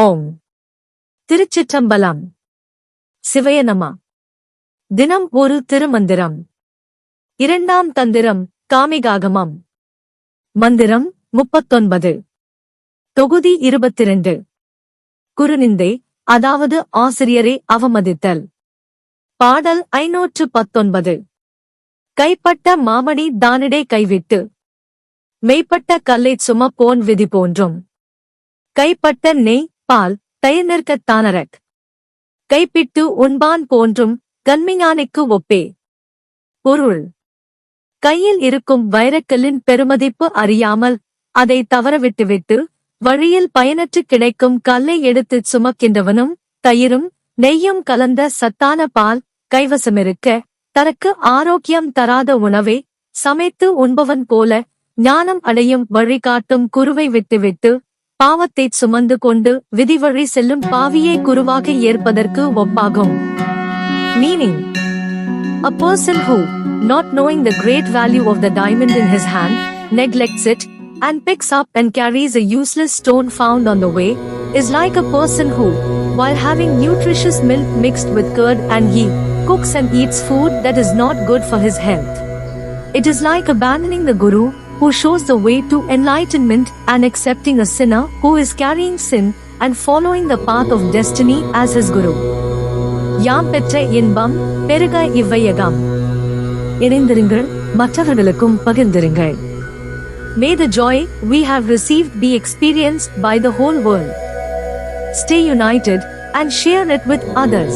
ஓம். திருச்சிற்றம்பலம். சிவயனமா. தினம் ஒரு திருமந்திரம். இரண்டாம் தந்திரம் காமிகாகமம். மந்திரம் முப்பத்தொன்பது. தொகுதி இருபத்திரண்டு. குருநிந்தை அதாவது ஆசிரியரை அவமதித்தல். பாடல் ஐநூற்று பத்தொன்பது. கைப்பட்ட மாமணி தானிடை கைவிட்டு. மெய்ப்பட்ட கல்லைச் போன் விதி போன்றும். கைப்பட்ட நெய் பால் தயிர் நிற்கத்தானரக் கைப்பிட்டு உண்பான் போன்றும் கன்மிஞானிக்கு ஒப்பே. பொருள். கையில் இருக்கும் வைரக்கல்லின் பெருமதிப்பு அறியாமல் அதை தவறவிட்டுவிட்டு வழியில் பயனற்று கிடைக்கும் கல்லை எடுத்துச் சுமக்கின்றவனும் தயிரும் நெய்யும் கலந்த சத்தான பால் கைவசமிருக்க தனக்கு ஆரோக்கியம் தராத உணவை சமைத்து உண்பவன் போல ஞானம் அடையும் வழிகாட்டும் குருவை விட்டுவிட்டு பாவத்தைச் சுமந்து கொண்டு விதிவழி செல்லும் பாவியை குருவாக ஏற்பதற்கு ஒப்பாகும் meaning A person who, not knowing the great value of the diamond in his hand, neglects it, and picks up and carries a useless stone found on the way, is like a person who, while having nutritious milk mixed with curd and ghee, cooks and eats food that is not good for his health. It is like abandoning the Guru, who shows the way to enlightenment, and accepting a sinner who is carrying sin and following the path of destiny as his Guru. யாம் பெற்ற இன்பம் பெருக இவ்வையகம் இணைந்திருங்கள் மற்றவர்களுக்கும் பகிர்ந்திருங்கள் May the joy we have received be experienced by the whole world. Stay united and share it with others.